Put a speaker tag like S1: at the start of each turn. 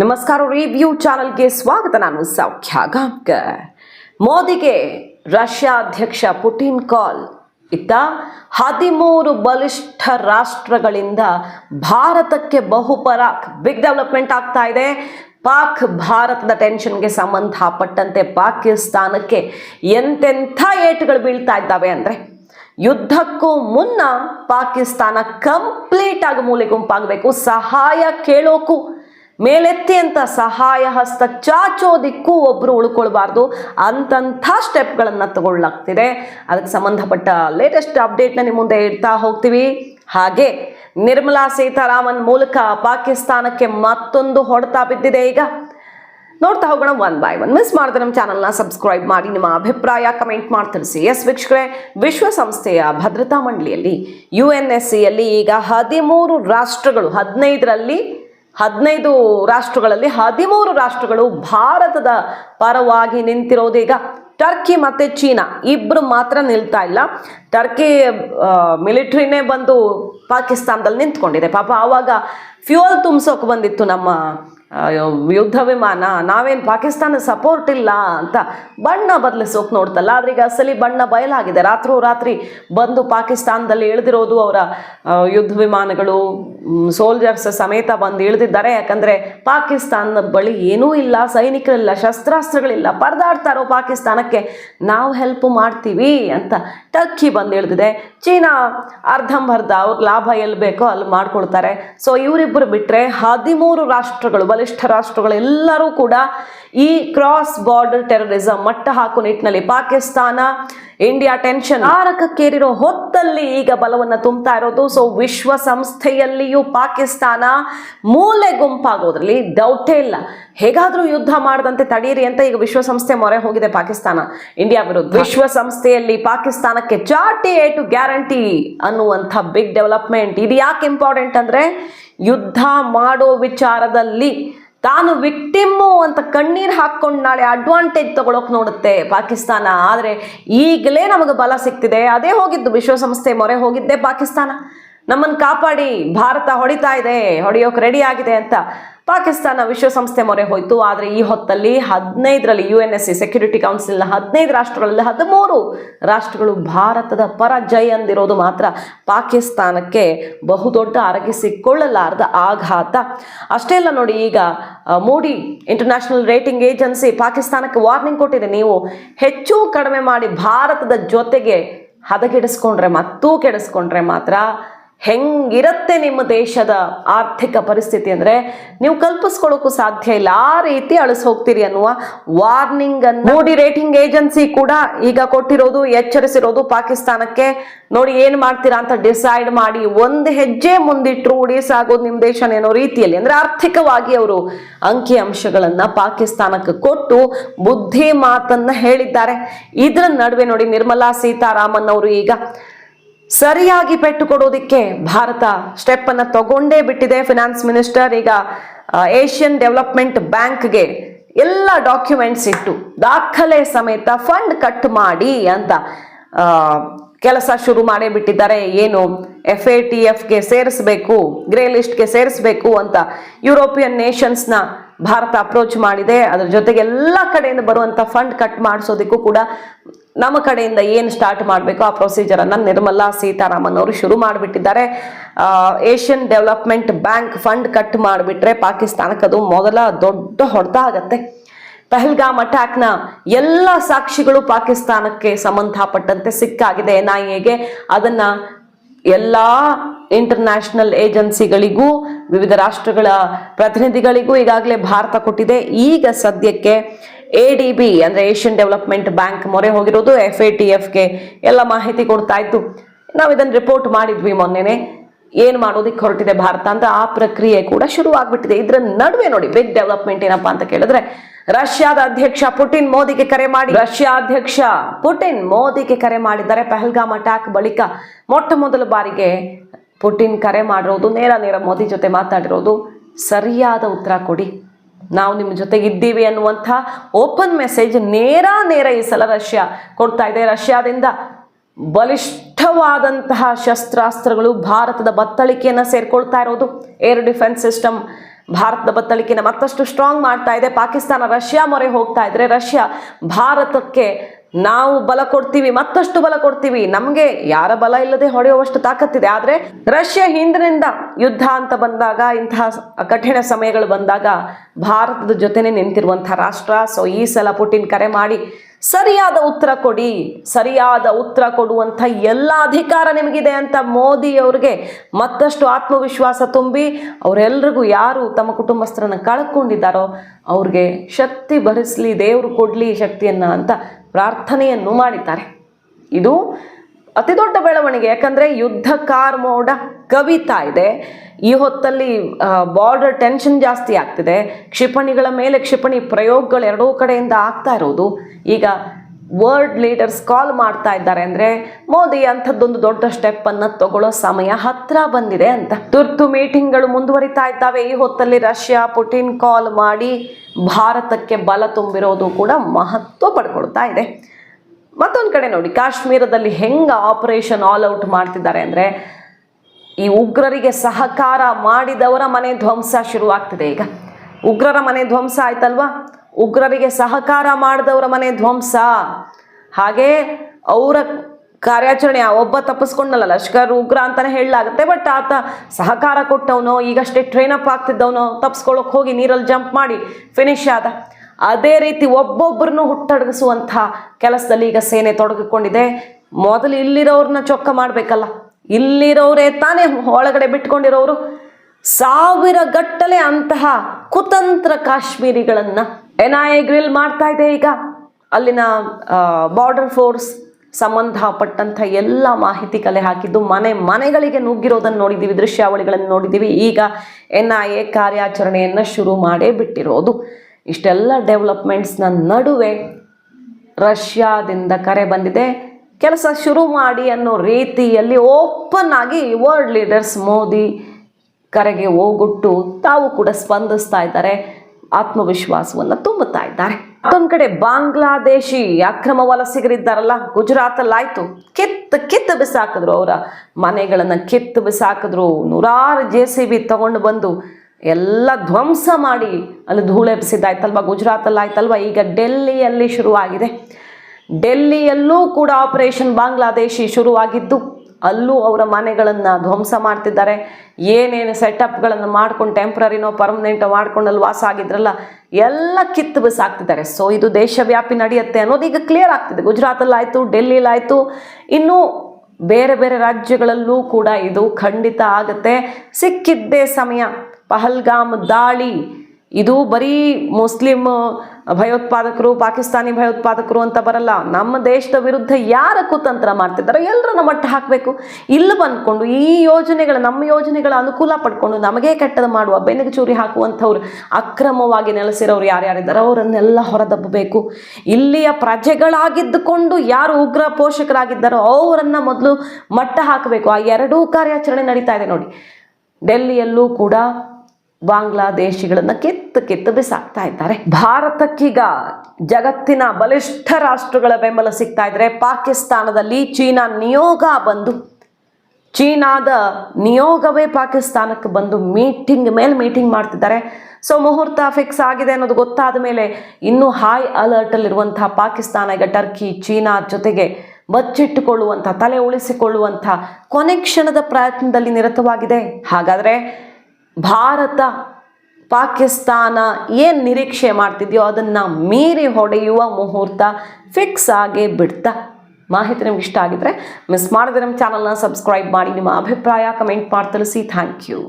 S1: ನಮಸ್ಕಾರ ರಿವ್ಯೂ ಚಾನಲ್ಗೆ ಸ್ವಾಗತ. ನಾನು ಸೌಖ್ಯ ಮೋದಿಗೆ ರಷ್ಯಾ ಅಧ್ಯಕ್ಷ ಪುಟಿನ್ ಕಾಲ್ ಇತ್ತ. ಹದಿಮೂರು ಬಲಿಷ್ಠ ರಾಷ್ಟ್ರಗಳಿಂದ ಭಾರತಕ್ಕೆ ಬಹುಪರಾಕ್ ಬಿಗ್ ಡೆವಲಪ್ಮೆಂಟ್ ಆಗ್ತಾ ಇದೆ. ಪಾಕ್, ಭಾರತದ ಟೆನ್ಷನ್ಗೆ ಸಂಬಂಧಪಟ್ಟಂತೆ ಪಾಕಿಸ್ತಾನಕ್ಕೆ ಎಂತೆಂಥ ಏಟುಗಳು ಬೀಳ್ತಾ ಇದ್ದಾವೆ ಅಂದರೆ, ಯುದ್ಧಕ್ಕೂ ಮುನ್ನ ಪಾಕಿಸ್ತಾನ ಕಂಪ್ಲೀಟ್ ಆಗಿ ಮೂಲೆ ಗುಂಪಾಗಬೇಕು ಸಹಾಯ ಕೇಳೋಕು ಮೇಲೆತ್ತಿ ಅಂತ ಸಹಾಯ ಹಸ್ತ ಚಾಚೋದಿಕ್ಕೂ ಒಬ್ಬರು ಉಳ್ಕೊಳ್ಬಾರ್ದು. ಅಂತಂಥ ಸ್ಟೆಪ್ಗಳನ್ನು ತಗೊಳ್ಳಾಗ್ತಿದೆ. ಅದಕ್ಕೆ ಸಂಬಂಧಪಟ್ಟ ಲೇಟೆಸ್ಟ್ ಅಪ್ಡೇಟ್ನ ನಿಮ್ಮ ಮುಂದೆ ಇಡ್ತಾ ಹೋಗ್ತೀವಿ. ಹಾಗೆ ನಿರ್ಮಲಾ ಸೀತಾರಾಮನ್ ಮೂಲಕ ಪಾಕಿಸ್ತಾನಕ್ಕೆ ಮತ್ತೊಂದು ಹೊಡೆತ ಬಿದ್ದಿದೆ ಈಗ. ನೋಡ್ತಾ ಹೋಗೋಣ ಒನ್ ಬೈ ಒನ್ ಮಿಸ್ ಮಾಡಿದ್ರೆ ನಮ್ಮ ಚಾನಲ್ನ ಸಬ್ಸ್ಕ್ರೈಬ್ ಮಾಡಿ, ನಿಮ್ಮ ಅಭಿಪ್ರಾಯ ಕಮೆಂಟ್ ಮಾಡಿ ತಿಳಿಸಿ. ಎಸ್ ವೀಕ್ಷಕರೇ, ವಿಶ್ವಸಂಸ್ಥೆಯ ಭದ್ರತಾ ಮಂಡಳಿಯಲ್ಲಿ ಯು ಎನ್ ಎಸ್ ಸಿಯಲ್ಲಿ ಈಗ ಹದಿಮೂರು ರಾಷ್ಟ್ರಗಳು, ಹದಿನೈದರಲ್ಲಿ ಹದಿನೈದು ರಾಷ್ಟ್ರಗಳಲ್ಲಿ ಹದಿಮೂರು ರಾಷ್ಟ್ರಗಳು ಭಾರತದ ಪರವಾಗಿ ನಿಂತಿರೋದು ಈಗ ಟರ್ಕಿ ಮತ್ತು ಚೀನಾ. ಇಬ್ಬರು ಮಾತ್ರ ನಿಲ್ತಾ ಇಲ್ಲ. ಟರ್ಕಿ ಮಿಲಿಟ್ರಿನೇ ಬಂದು ಪಾಕಿಸ್ತಾನದಲ್ಲಿ ನಿಂತ್ಕೊಂಡಿದೆ. ಪಾಪ ಆವಾಗ ಫ್ಯೂಯಲ್ ತುಂಬಿಸೋಕೆ ಬಂದಿತ್ತು ನಮ್ಮ ಯುದ್ಧ ವಿಮಾನ ನಾವೇನು ಪಾಕಿಸ್ತಾನ ಸಪೋರ್ಟ್ ಇಲ್ಲ ಅಂತ ಬಣ್ಣ ಬದಲಿಸೋಕೆ ನೋಡ್ತಲ್ಲ ಆದರೆ ಈಗ ಅಸಲಿ ಬಣ್ಣ ಬಯಲಾಗಿದೆ. ರಾತ್ರೋ ರಾತ್ರಿ ಬಂದು ಪಾಕಿಸ್ತಾನದಲ್ಲಿ ಇಳಿದಿರೋದು ಅವರ ಯುದ್ಧ ವಿಮಾನಗಳು ಸೋಲ್ಜರ್ಸ್ ಸಮೇತ ಬಂದು ಇಳಿದಿದ್ದಾರೆ. ಯಾಕಂದರೆ ಪಾಕಿಸ್ತಾನದ ಬಳಿ ಏನೂ ಇಲ್ಲ, ಸೈನಿಕರಿಲ್ಲ, ಶಸ್ತ್ರಾಸ್ತ್ರಗಳಿಲ್ಲ. ಪರದಾಡ್ತಾರೋ ಪಾಕಿಸ್ತಾನಕ್ಕೆ, ನಾವು ಹೆಲ್ಪ್ ಮಾಡ್ತೀವಿ ಅಂತ ಟರ್ಕಿ ಬಂದು ಇಳಿದಿದೆ. ಚೀನಾ ಅರ್ಧಂಬರ್ಧ ಅವ್ರ ಲಾಭ ಎಲ್ಲಿ ಬೇಕೋ ಅಲ್ಲಿ ಮಾಡ್ಕೊಳ್ತಾರೆ. ಸೊ ಇವರಿಬ್ಬರು ಬಿಟ್ಟರೆ ಹದಿಮೂರು ರಾಷ್ಟ್ರಗಳು ಬಲಿಷ್ಠ ರಾಷ್ಟ್ರಗಳೆಲ್ಲರೂ ಕೂಡ ಈ ಕ್ರಾಸ್ ಬಾರ್ಡರ್ ಟೆರರಿಸಂ ಮಟ್ಟ ಹಾಕುವ ನಿಟ್ಟಿನಲ್ಲಿ ಪಾಕಿಸ್ತಾನ, ಇಂಡಿಯಾ ಟೆನ್ಷನ್ ಆರಕಕ್ಕೇರಿರೋ ಹೊತ್ತಲ್ಲಿ ಈಗ ಬಲವನ್ನು ತುಂಬ್ತಾ ಇರೋದು. ಸೊ ವಿಶ್ವಸಂಸ್ಥೆಯಲ್ಲಿಯೂ ಪಾಕಿಸ್ತಾನ ಮೂಲೆ ಗುಂಪಾಗೋದ್ರಲ್ಲಿ ಡೌಟೇ ಇಲ್ಲ. ಹೇಗಾದರೂ ಯುದ್ಧ ಮಾಡದಂತೆ ತಡೆಯಿರಿ ಅಂತ ಈಗ ವಿಶ್ವಸಂಸ್ಥೆ ಮೊರೆ ಹೋಗಿದೆ ಪಾಕಿಸ್ತಾನ, ಇಂಡಿಯಾ ವಿರುದ್ಧ. ವಿಶ್ವಸಂಸ್ಥೆಯಲ್ಲಿ ಪಾಕಿಸ್ತಾನಕ್ಕೆ ಚಾಟಿ ಏಟು ಗ್ಯಾರಂಟಿ ಅನ್ನುವಂಥ ಬಿಗ್ ಡೆವಲಪ್ಮೆಂಟ್ ಇದು ಯಾಕೆ ಇಂಪಾರ್ಟೆಂಟ್ ಅಂದ್ರೆ ಯುದ್ಧ ಮಾಡೋ ವಿಚಾರದಲ್ಲಿ ತಾನು ವಿಕ್ಟಿಮ್ಮು ಅಂತ ಕಣ್ಣೀರು ಹಾಕ್ಕೊಂಡು ನಾಳೆ ಅಡ್ವಾಂಟೇಜ್ ತಗೊಳಕ್ ನೋಡುತ್ತೆ ಪಾಕಿಸ್ತಾನ. ಆದರೆ ಈಗಲೇ ನಮಗೆ ಬಲ ಸಿಗ್ತಿದೆ ಅದೇ ಹೋಗಿದ್ದು ವಿಶ್ವಸಂಸ್ಥೆ ಮೊರೆ ಹೋಗಿದ್ದೆ ಪಾಕಿಸ್ತಾನ. ನಮ್ಮನ್ನು ಕಾಪಾಡಿ, ಭಾರತ ಹೊಡಿತಾ ಇದೆ, ಹೊಡೆಯೋಕೆ ರೆಡಿ ಆಗಿದೆ ಅಂತ ಪಾಕಿಸ್ತಾನ ವಿಶ್ವಸಂಸ್ಥೆ ಮೊರೆ ಹೋಯಿತು. ಆದರೆ ಈ ಹೊತ್ತಲ್ಲಿ ಹದಿನೈದರಲ್ಲಿ U N S C security ಕೌನ್ಸಿಲ್ನ ಹದಿನೈದು ರಾಷ್ಟ್ರಗಳಲ್ಲಿ ಹದಿಮೂರು ರಾಷ್ಟ್ರಗಳು ಭಾರತದ ಪರ ಜೈ ಅಂದಿರೋದು ಮಾತ್ರ ಪಾಕಿಸ್ತಾನಕ್ಕೆ ಬಹುದೊಡ್ಡ ಅರಗಿಸಿಕೊಳ್ಳಲಾರದ ಆಘಾತ. ಅಷ್ಟೇ ಅಲ್ಲ ನೋಡಿ, ಈಗ ಮೂಡಿ ಇಂಟರ್ನ್ಯಾಷನಲ್ ರೇಟಿಂಗ್ ಏಜೆನ್ಸಿ ಪಾಕಿಸ್ತಾನಕ್ಕೆ ವಾರ್ನಿಂಗ್ ಕೊಟ್ಟಿದೆ. ನೀವು ಹೆಚ್ಚು ಕಡಿಮೆ ಮಾಡಿ ಭಾರತದ ಜೊತೆಗೆ ಹದಗೆಡಿಸ್ಕೊಂಡ್ರೆ ಮತ್ತೂ ಕೆಡಿಸ್ಕೊಂಡ್ರೆ ಮಾತ್ರ ಹೆಂಗಿರುತ್ತೆ ನಿಮ್ಮ ದೇಶದ ಆರ್ಥಿಕ ಪರಿಸ್ಥಿತಿ ಅಂದರೆ? ನೀವು ಕಲ್ಪಿಸ್ಕೊಳ್ಳೋಕ್ಕೂ ಸಾಧ್ಯ ಇಲ್ಲ. ಆ ರೀತಿ ಅಳಿಸ್ ಹೋಗ್ತೀರಿ ಅನ್ನುವ ವಾರ್ನಿಂಗ್ ಅನ್ನು ನೋಡಿ ರೇಟಿಂಗ್ ಏಜೆನ್ಸಿ ಕೂಡ ಈಗ ಕೊಟ್ಟಿರೋದು, ಎಚ್ಚರಿಸಿರೋದು ಪಾಕಿಸ್ತಾನಕ್ಕೆ. ನೋಡಿ, ಏನು ಮಾಡ್ತೀರಾ ಅಂತ ಡಿಸೈಡ್ ಮಾಡಿ, ಒಂದು ಹೆಜ್ಜೆ ಮುಂದಿಟ್ರು ಉಡಿಸಾಗೋದು ನಿಮ್ಮ ದೇಶನೇನೋ ರೀತಿಯಲ್ಲಿ. ಅಂದ್ರೆ ಆರ್ಥಿಕವಾಗಿ ಅವರು ಅಂಕಿ ಅಂಶಗಳನ್ನು ಪಾಕಿಸ್ತಾನಕ್ಕೆ ಕೊಟ್ಟು ಬುದ್ಧಿ ಮಾತನ್ನ ಹೇಳಿದ್ದಾರೆ. ಇದರ ನಡುವೆ ನೋಡಿ, ನಿರ್ಮಲಾ ಸೀತಾರಾಮನ್ ಅವರು ಈಗ ಸರಿಯಾಗಿ ಪೆಟ್ಟು ಕೊಡೋದಿಕ್ಕೆ ಭಾರತ ಸ್ಟೆಪ್ ಅನ್ನ ತಗೊಂಡೇ ಬಿಟ್ಟಿದೆ. ಫಿನಾನ್ಸ್ ಮಿನಿಸ್ಟರ್ ಈಗ ಏಷ್ಯನ್ ಡೆವಲಪ್ಮೆಂಟ್ ಬ್ಯಾಂಕ್ಗೆ ಎಲ್ಲ ಡಾಕ್ಯುಮೆಂಟ್ಸ್ ಇಟ್ಟು ದಾಖಲೆ ಸಮೇತ ಫಂಡ್ ಕಟ್ ಮಾಡಿ ಅಂತ ಕೆಲಸ ಶುರು ಮಾಡೇ ಬಿಟ್ಟಿದ್ದಾರೆ. ಏನು ಎಫ್ ಎ ಟಿ ಎಫ್ಗೆ ಸೇರಿಸಬೇಕು ಗ್ರೇ ಲಿಸ್ಟ್ಗೆ ಸೇರಿಸಬೇಕು ಅಂತ ಯುರೋಪಿಯನ್ ನೇಷನ್ಸ್ನ ಭಾರತ ಅಪ್ರೋಚ್ ಮಾಡಿದೆ. ಅದ್ರ ಜೊತೆಗೆ ಎಲ್ಲ ಕಡೆಯಿಂದ ಬರುವಂಥ ಫಂಡ್ ಕಟ್ ಮಾಡಿಸೋದಕ್ಕೂ ಕೂಡ ನಮ್ಮ ಕಡೆಯಿಂದ ಏನು ಸ್ಟಾರ್ಟ್ ಮಾಡಬೇಕು ಆ ಪ್ರೊಸೀಜರನ್ನು ನಿರ್ಮಲಾ ಸೀತಾರಾಮನ್ ಅವರು ಶುರು ಮಾಡಿಬಿಟ್ಟಿದ್ದಾರೆ. Asian development bank fund cut ಮಾಡಿಬಿಟ್ರೆ ಪಾಕಿಸ್ತಾನಕ್ಕೆ ಅದು ಮೊದಲ ದೊಡ್ಡ ಹೊಡೆತ ಆಗತ್ತೆ. ಪಹಲ್ಗಾಮ್ ಅಟ್ಯಾಕ್ನ ಎಲ್ಲ ಸಾಕ್ಷಿಗಳು ಪಾಕಿಸ್ತಾನಕ್ಕೆ ಸಂಬಂಧಪಟ್ಟಂತೆ ಸಿಕ್ಕಾಗಿದೆ. ಎನ್ ಐ ಎಗೆ ಅದನ್ನ ಎಲ್ಲ ಇಂಟರ್ನ್ಯಾಷನಲ್ ಏಜೆನ್ಸಿಗಳಿಗೂ ವಿವಿಧ ರಾಷ್ಟ್ರಗಳ ಪ್ರತಿನಿಧಿಗಳಿಗೂ ಈಗಾಗಲೇ ಭಾರತ ಕೊಟ್ಟಿದೆ. ಈಗ ಸದ್ಯಕ್ಕೆ ಎ ಡಿ ಬಿ ಅಂದ್ರೆ ಏಷ್ಯನ್ ಡೆವಲಪ್ಮೆಂಟ್ ಬ್ಯಾಂಕ್ ಮೊರೆ ಹೋಗಿರೋದು ಎಫ್ ಎ ಟಿ ಎಫ್ಗೆ ಎಲ್ಲ ಮಾಹಿತಿ ಕೊಡ್ತಾ ಇತ್ತು. ನಾವು ಇದನ್ನ ರಿಪೋರ್ಟ್ ಮಾಡಿದ್ವಿ ಮೊನ್ನೆನೆ. ಏನ್ ಮಾಡೋದಿಕ್ಕೆ ಹೊರಟಿದೆ ಭಾರತ ಅಂತ ಆ ಪ್ರಕ್ರಿಯೆ ಕೂಡ ಶುರು ಆಗ್ಬಿಟ್ಟಿದೆ ಇದ್ರ ನಡುವೆ ನೋಡಿ ಬಿಗ್ ಡೆವಲಪ್ಮೆಂಟ್ ಏನಪ್ಪಾ ಅಂತ ಕೇಳಿದ್ರೆ ರಷ್ಯಾದ ಅಧ್ಯಕ್ಷ ಪುಟಿನ್ ಮೋದಿಗೆ ಕರೆ ಮಾಡಿ. ರಷ್ಯಾ ಅಧ್ಯಕ್ಷ. ಪುಟಿನ್ ಮೋದಿಗೆ ಕರೆ ಮಾಡಿದ್ದಾರೆ ಪಹಲ್ಗಾಮ್ ಅಟ್ಯಾಕ್ ಬಳಿಕ. ಮೊಟ್ಟ ಮೊದಲ ಬಾರಿಗೆ ಪುಟಿನ್ ಕರೆ ಮಾಡಿರೋದು ನೇರ ನೇರ ಮೋದಿ ಜೊತೆ ಮಾತಾಡಿರೋದು. ಸರಿಯಾದ ಉತ್ತರ ಕೊಡಿ. ನಾವು ನಿಮ್ಮ ಜೊತೆಗೆ ಇದ್ದೀವಿ ಅನ್ನುವಂಥ ಓಪನ್ ಮೆಸೇಜ್ ನೇರ ನೇರ ಈ ಸಲ ರಷ್ಯಾ ಕೊಡ್ತಾ ಇದೆ. ರಷ್ಯಾದಿಂದ ಬಲಿಷ್ಠವಾದಂತಹ ಶಸ್ತ್ರಾಸ್ತ್ರಗಳು ಭಾರತದ ಬತ್ತಳಿಕೆಯನ್ನು ಸೇರ್ಕೊಳ್ತಾ ಇರೋದು. ಏರ್ ಡಿಫೆನ್ಸ್ ಸಿಸ್ಟಮ್ ಭಾರತದ ಬತ್ತಳಿಕೆನ ಮತ್ತಷ್ಟು ಸ್ಟ್ರಾಂಗ್ ಮಾಡ್ತಾ ಇದೆ. ಪಾಕಿಸ್ತಾನ ರಷ್ಯಾ ಮೊರೆ ಹೋಗ್ತಾ ಇದ್ರೆ ರಷ್ಯಾ ಭಾರತಕ್ಕೆ ನಾವು ಬಲ ಕೊಡ್ತೀವಿ, ಮತ್ತಷ್ಟು ಬಲ ಕೊಡ್ತೀವಿ. ನಮಗೆ ಯಾರ ಬಲ ಇಲ್ಲದೆ ಹೊಡೆಯುವಷ್ಟು ತಾಕತ್ತಿದೆ. ಆದ್ರೆ ರಷ್ಯಾ ಹಿಂದಿನಿಂದ ಯುದ್ಧ ಅಂತ ಬಂದಾಗ, ಇಂತಹ ಕಠಿಣ ಸಮಯಗಳು ಬಂದಾಗ ಭಾರತದ ಜೊತೆನೆ ನಿಂತಿರುವಂತಹ ರಾಷ್ಟ್ರ. ಸೊ ಈ ಸಲ ಪುಟಿನ್ ಕರೆ ಮಾಡಿ, ಸರಿಯಾದ ಉತ್ತರ ಕೊಡಿ, ಸರಿಯಾದ ಉತ್ತರ ಕೊಡುವಂಥ ಎಲ್ಲ ಅಧಿಕಾರ ನಿಮಗಿದೆ ಅಂತ ಮೋದಿ ಅವ್ರಿಗೆ ಮತ್ತಷ್ಟು ಆತ್ಮವಿಶ್ವಾಸ ತುಂಬಿ, ಅವರೆಲ್ರಿಗೂ ಯಾರು ತಮ್ಮ ಕುಟುಂಬಸ್ಥರನ್ನು ಕಳ್ಕೊಂಡಿದ್ದಾರೋ ಅವ್ರಿಗೆ ಶಕ್ತಿ ಭರಿಸಲಿ, ದೇವರು ಕೊಡಲಿ ಶಕ್ತಿಯನ್ನು ಅಂತ ಪ್ರಾರ್ಥನೆಯನ್ನು ಮಾಡಿದ್ದಾರೆ. ಇದು ಅತಿ ದೊಡ್ಡ ಬೆಳವಣಿಗೆ. ಯಾಕಂದರೆ ಯುದ್ಧ ಕಾರ್ಮೋಡ ಕವಿತಾ ಇದೆ. ಈ ಹೊತ್ತಲ್ಲಿ ಬಾರ್ಡರ್ ಟೆನ್ಷನ್ ಜಾಸ್ತಿ ಆಗ್ತಿದೆ. ಕ್ಷಿಪಣಿಗಳ ಮೇಲೆ ಕ್ಷಿಪಣಿ ಪ್ರಯೋಗಗಳು ಎರಡೂ ಕಡೆಯಿಂದ ಆಗ್ತಾ ಇರೋದು. ಈಗ ವರ್ಲ್ಡ್ ಲೀಡರ್ಸ್ ಕಾಲ್ ಮಾಡ್ತಾ ಇದ್ದಾರೆ ಅಂದ್ರೆ, ಮೋದಿ ಅಂಥದ್ದೊಂದು ದೊಡ್ಡ ಸ್ಟೆಪ್ ಅನ್ನ ತಗೊಳ್ಳೋ ಸಮಯ ಹತ್ರ ಬಂದಿದೆ ಅಂತ. ತುರ್ತು ಮೀಟಿಂಗ್ಗಳು ಮುಂದುವರಿತಾ ಇದ್ದಾವೆ. ಈ ಹೊತ್ತಲ್ಲಿ ರಷ್ಯಾ ಪುಟಿನ್ ಕಾಲ್ ಮಾಡಿ ಭಾರತಕ್ಕೆ ಬಲ ತುಂಬಿರೋದು ಕೂಡ ಮಹತ್ವ ಪಡ್ಕೊಳ್ತಾ ಇದೆ. ಮತ್ತೊಂದು ಕಡೆ ನೋಡಿ, ಕಾಶ್ಮೀರದಲ್ಲಿ ಹೆಂಗ ಆಪರೇಷನ್ ಆಲ್ ಔಟ್ ಮಾಡ್ತಿದ್ದಾರೆ ಅಂದ್ರೆ, ಈ ಉಗ್ರರಿಗೆ ಸಹಕಾರ ಮಾಡಿದವರ ಮನೆ ಧ್ವಂಸ ಶುರುವಾಗ್ತಿದೆ ಈಗ. ಉಗ್ರರ ಮನೆ ಧ್ವಂಸ ಆಯ್ತಲ್ವಾ? ಉಗ್ರರಿಗೆ ಸಹಕಾರ ಮಾಡಿದವರ ಮನೆ ಧ್ವಂಸ. ಹಾಗೆ ಅವರ ಕಾರ್ಯಾಚರಣೆ ಒಬ್ಬ ತಪ್ಪಿಸ್ಕೊಂಡಲ್ಲ ಲಷ್ಕರ್ ಉಗ್ರ ಅಂತಲೇ ಹೇಳಲಾಗುತ್ತೆ. ಬಟ್ ಆತ ಸಹಕಾರ ಕೊಟ್ಟವನು, ಈಗಷ್ಟೇ ಟ್ರೈನ್ ಅಪ್ ಆಗ್ತಿದ್ದವನು ತಪ್ಪಿಸ್ಕೊಳ್ಳೋಕೆ ಹೋಗಿ ನೀರಲ್ಲಿ ಜಂಪ್ ಮಾಡಿ ಫಿನಿಶ್ ಆದ. ಅದೇ ರೀತಿ ಒಬ್ಬೊಬ್ಬರನ್ನು ಹುಟ್ಟಡಗಿಸುವಂಥ ಕೆಲಸದಲ್ಲಿ ಈಗ ಸೇನೆ ತೊಡಗಿಕೊಂಡಿದೆ. ಮೊದಲು ಇಲ್ಲಿರೋರನ್ನ ಚೊಕ್ಕ ಮಾಡಬೇಕಲ್ಲ, ಇಲ್ಲಿರೋರೇ ತಾನೇ ಒಳಗಡೆ ಬಿಟ್ಕೊಂಡಿರೋರು. ಸಾವಿರ ಗಟ್ಟಲೆ ಅಂತಹ ಕುತಂತ್ರ ಕಾಶ್ಮೀರಿಗಳನ್ನ ಎನ್ ಐ ಎ ಗ್ರಿಲ್ ಮಾಡ್ತಾ ಇದೆ ಈಗ. ಅಲ್ಲಿನ ಬಾರ್ಡರ್ ಫೋರ್ಸ್ ಸಂಬಂಧಪಟ್ಟಂಥ ಎಲ್ಲ ಮಾಹಿತಿ ಕಲೆ ಹಾಕಿದ್ದು ಮನೆ, ಮನೆಗಳಿಗೆ ನುಗ್ಗಿರೋದನ್ನು ನೋಡಿದ್ದೀವಿ, ದೃಶ್ಯಾವಳಿಗಳನ್ನು ನೋಡಿದ್ದೀವಿ. ಈಗ ಎನ್ ಐ ಎ ಕಾರ್ಯಾಚರಣೆಯನ್ನು ಶುರು ಮಾಡೇ ಬಿಟ್ಟಿರೋದು. ಇಷ್ಟೆಲ್ಲ ಡೆವಲಪ್ಮೆಂಟ್ಸ್ನ ನಡುವೆ ರಷ್ಯಾದಿಂದ ಕರೆ ಬಂದಿದೆ. ಕೆಲಸ ಶುರು ಮಾಡಿ ಅನ್ನೋ ರೀತಿಯಲ್ಲಿ ಓಪನ್ ಆಗಿ ವರ್ಲ್ಡ್ ಲೀಡರ್ಸ್ ಮೋದಿ ಕರೆಗೆ ಹೋಗುಟ್ಟು ತಾವು ಕೂಡ ಸ್ಪಂದಿಸ್ತಾ ಇದ್ದಾರೆ. ಆತ್ಮವಿಶ್ವಾಸವನ್ನು ತುಂಬುತ್ತಾ ಇದ್ದಾರೆ. ಮತ್ತೊಂದ್ ಕಡೆ ಬಾಂಗ್ಲಾದೇಶಿ ಅಕ್ರಮ ವಲಸಿಗರಿದ್ದಾರಲ್ಲ ಗುಜರಾತ್ ಆಯ್ತು ಕಿತ್ತು ಕಿತ್ತು ಬಿಸಾಕಿದ್ರು ಅವರ ಮನೆಗಳನ್ನ, ಕಿತ್ತು ಬಿಸಾಕಿದ್ರು. ನೂರಾರು ಜೆ ಸಿ ಬಿ ತಗೊಂಡು ಬಂದು ಎಲ್ಲ ಧ್ವಂಸ ಮಾಡಿ ಅಲ್ಲಿ ಧೂಳೆಬ್ಸಿದ್ದಾಯ್ತಲ್ವ ಗುಜರಾತಲ್ಲಿ ಆಯ್ತಲ್ವಾ ಈಗ ಡೆಲ್ಲಿಯಲ್ಲಿ ಶುರುವಾಗಿದೆ. ಡೆಲ್ಲಿಯಲ್ಲೂ ಕೂಡ ಆಪರೇಷನ್ ಬಾಂಗ್ಲಾದೇಶಿ ಶುರುವಾಗಿದ್ದು. ಅಲ್ಲೂ ಅವರ ಮನೆಗಳನ್ನು ಧ್ವಂಸ ಮಾಡ್ತಿದ್ದಾರೆ. ಏನೇನು ಸೆಟಪ್ಗಳನ್ನು ಮಾಡ್ಕೊಂಡು ಟೆಂಪ್ರರಿನೋ ಪರ್ಮನೆಂಟೋ ಮಾಡ್ಕೊಂಡು ಅಲ್ಲಿ ವಾಸ ಆಗಿದ್ರಲ್ಲ, ಎಲ್ಲ ಕಿತ್ತು ಬಿಸಾಕ್ತಿದ್ದಾರೆ. ಸೊ ಇದು ದೇಶವ್ಯಾಪಿ ನಡೆಯುತ್ತೆ ಅನ್ನೋದು ಈಗ ಕ್ಲಿಯರ್ ಆಗ್ತಿದೆ. ಗುಜರಾತಲ್ಲಾಯಿತು ಡೆಲ್ಲಿಲಾಯಿತು ಇನ್ನು ಬೇರೆ ಬೇರೆ ರಾಜ್ಯಗಳಲ್ಲೂ ಕೂಡ ಇದು ಖಂಡಿತ ಆಗುತ್ತೆ. ಸಿಕ್ಕಿದ್ದೇ ಸಮಯ, ಪಹಲ್ಗಾಮ್ ದಾಳಿ ಇದು ಬರೀ ಮುಸ್ಲಿಂ ಭಯೋತ್ಪಾದಕರು, ಪಾಕಿಸ್ತಾನಿ ಭಯೋತ್ಪಾದಕರು ಅಂತ ಬರಲ್ಲ. ನಮ್ಮ ದೇಶದ ವಿರುದ್ಧ ಯಾರ ಕುತಂತ್ರ ಮಾಡ್ತಿದ್ದಾರೋ? ಎಲ್ಲರನ್ನ ಮಟ್ಟ ಹಾಕಬೇಕು. ಇಲ್ಲಿ ಬಂದ್ಕೊಂಡು ಈ ಯೋಜನೆಗಳ, ನಮ್ಮ ಯೋಜನೆಗಳ ಅನುಕೂಲ ಪಡ್ಕೊಂಡು ನಮಗೆ ಕೆಟ್ಟದ ಮಾಡುವ, ಬೆನ್ನಿಗೆ ಚೂರಿ ಹಾಕುವಂಥವ್ರು, ಅಕ್ರಮವಾಗಿ ನೆಲೆಸಿರೋರು ಯಾರ್ಯಾರಿದ್ದಾರೆ ಅವರನ್ನೆಲ್ಲ ಹೊರದಬ್ಬಬೇಕು. ಇಲ್ಲಿಯ ಪ್ರಜೆಗಳಾಗಿದ್ದುಕೊಂಡು ಯಾರು ಉಗ್ರ ಪೋಷಕರಾಗಿದ್ದಾರೋ ಅವರನ್ನ ಮೊದಲು ಮಟ್ಟ ಹಾಕಬೇಕು. ಆ ಎರಡೂ ಕಾರ್ಯಾಚರಣೆ ನಡೀತಾ ಇದೆ ನೋಡಿ. ಡೆಲ್ಲಿಯಲ್ಲೂ ಕೂಡ ಬಾಂಗ್ಲಾದೇಶಿಗಳನ್ನ ಕೆತ್ತು ಕೆತ್ತು ಬಿಸಾಕ್ತಾ ಇದ್ದಾರೆ. ಭಾರತಕ್ಕೀಗ ಜಗತ್ತಿನ ಬಲಿಷ್ಠ ರಾಷ್ಟ್ರಗಳ ಬೆಂಬಲ ಸಿಗ್ತಾ ಇದ್ರೆ ಪಾಕಿಸ್ತಾನದಲ್ಲಿ ಚೀನಾ ನಿಯೋಗ ಬಂದು, ಚೀನಾದ ನಿಯೋಗವೇ ಪಾಕಿಸ್ತಾನಕ್ಕೆ ಬಂದು ಮೀಟಿಂಗ್ ಮೇಲೆ ಮೀಟಿಂಗ್ ಮಾಡ್ತಿದ್ದಾರೆ. ಸೊ, ಮುಹೂರ್ತ ಫಿಕ್ಸ್ ಆಗಿದೆ ಅನ್ನೋದು ಗೊತ್ತಾದ ಮೇಲೆ ಇನ್ನೂ ಹೈ ಅಲರ್ಟಲ್ಲಿರುವಂತಹ ಪಾಕಿಸ್ತಾನ, ಈಗ ಟರ್ಕಿ, ಚೀನಾ ಜೊತೆಗೆ ಬಚ್ಚಿಟ್ಟುಕೊಳ್ಳುವಂಥ ತಲೆ ಉಳಿಸಿಕೊಳ್ಳುವಂಥ ಕೊನೆ ಕ್ಷಣದ ಪ್ರಯತ್ನದಲ್ಲಿ ನಿರತವಾಗಿದೆ. ಹಾಗಾದರೆ ಭಾರತ, ಪಾಕಿಸ್ತಾನ ಏನು ನಿರೀಕ್ಷೆ ಮಾಡ್ತಿದೆಯೋ ಅದನ್ನು ಮೀರಿ ಹೊಡೆಯುವ ಮುಹೂರ್ತ ಫಿಕ್ಸ್ ಆಗೇ ಬಿಡ್ತಾ. ಮಾಹಿತಿ ನಿಮ್ಗೆ ಇಷ್ಟ ಆಗಿದ್ರೆ ಮಿಸ್ ಮಾಡಿದ್ರೆ ನಮ್ಮ ಚಾನಲ್ನ ಸಬ್ಸ್ಕ್ರೈಬ್ ಮಾಡಿ, ನಿಮ್ಮ ಅಭಿಪ್ರಾಯ ಕಮೆಂಟ್ ಮಾಡಿ ತಿಳಿಸಿ ಥ್ಯಾಂಕ್ ಯು